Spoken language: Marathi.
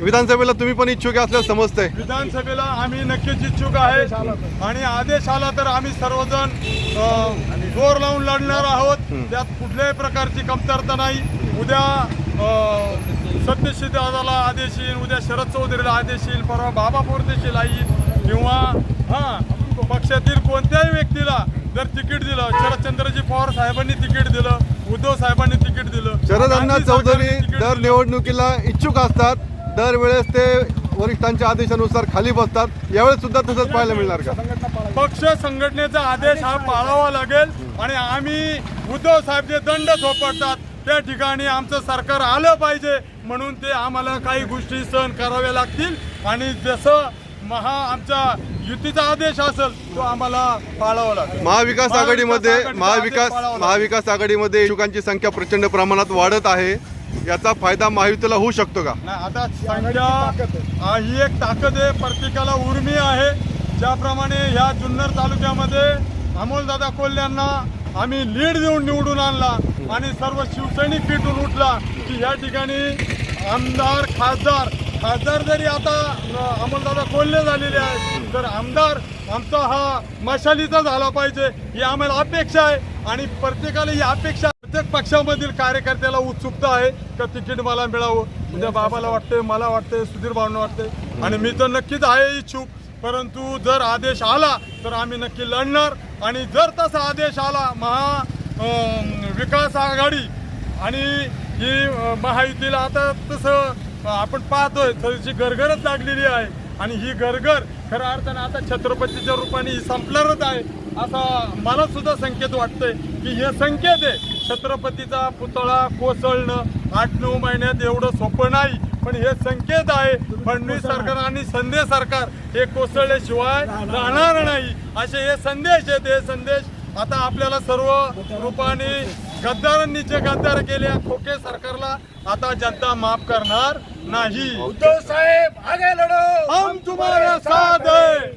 विधानसभेला तुम्ही पण इच्छुक असल्यास समजतंय. विधानसभेला आम्ही नक्कीच इच्छुक आहे. आणि आदेश आला तर आम्ही सर्वजण जोर लावून लढणार आहोत. त्यात कुठल्याही प्रकारची कमतरता नाही. उद्या दादाला आदेश येईल उद्या शरद चौधरीला आदेश येईल परवा बाबा बोरदेशीला येईल. किंवा हा पक्षातील कोणत्याही व्यक्तीला जर तिकीट दिलं शरदचंद्रजी पवार साहेबांनी तिकीट दिलं उद्धव साहेबांनी तिकीट दिलं शरद अण्णा चौधरी दर. निवडणुकीला इच्छुक असतात. दरवेळेस ते वरिष्ठांच्या आदेशानुसार खाली बसतात. यावेळेस सुद्धा तसंच पाहायला मिळणार का? पक्ष संघटनेचा आदेश हा पाळावा लागेल आणि आम्ही उद्धव साहेब जे दंड थोपटतात त्या ठिकाणी आमचं सरकार आलं पाहिजे म्हणून ते आम्हाला काही गोष्टी सहन कराव्या लागतील. आणि जसं महा आमचा युतीचा आदेश असेल तो आम्हाला पाळावा लागेल. महाविकास आघाडीमध्ये महाविकास. महाविकास आघाडीमध्ये इच्छुकांची संख्या प्रचंड प्रमाणात वाढत आहे. याचा फायदा महायुतीला होऊ शकतो का? नाही आता संख्या हा, ही एक ताकद आहे प्रत्येकाला उर्मी आहे. ज्याप्रमाणे ह्या जुन्नर तालुक्यामध्ये अमोलदादा कोल्ह्यांना आम्ही लीड देऊन निवडून आणला आणि सर्व शिवसैनिक पेटून उठला की या ठिकाणी आमदार खासदार खासदार जरी आता अमोलदादा कोल्हे झालेले आहेत तर आमदार आमचा हा मशालीचा झाला पाहिजे ही आम्हाला अपेक्षा आहे आणि प्रत्येकाला ही अपेक्षा पक्षामधील कार्यकर्त्याला उत्सुकता आहे का तिकीट मला मिळावं? म्हणजे बाबाला वाटते मला वाटते सुधीर भावना वाटते आणि मी तर नक्कीच आहे इच्छुक. परंतु जर आदेश आला तर आम्ही नक्की लढणार. आणि जर तसा आदेश आला महा विकास आघाडी आणि ही महायुतीला आता तसं आपण पाहतोय थोडीशी गरगरच लागलेली आहे. आणि ही गरगर खऱ्या अर्थानं आता छत्रपतीच्या रूपाने ही संपणारच आहे. असा मला सुद्धा संकेत वाटतोय की हे संकेत आहे. छत्रपतीचा पुतळा कोसळणं आठ नऊ महिन्यात एवढं सोपं नाही पण हे संकेत आहे. फडणवीस सरकार आणि संदेश सरकार हे कोसळल्याशिवाय राहणार नाही. असे हे संदेश आहेत. हे संदेश आता आपल्याला सर्व रूपाने गद्दारांनी जे गद्दार केले. खोके सरकारला आता जनता माफ करणार नाही. उद्धव साहेब आगे लढो. हम तुम्हारे साथ है.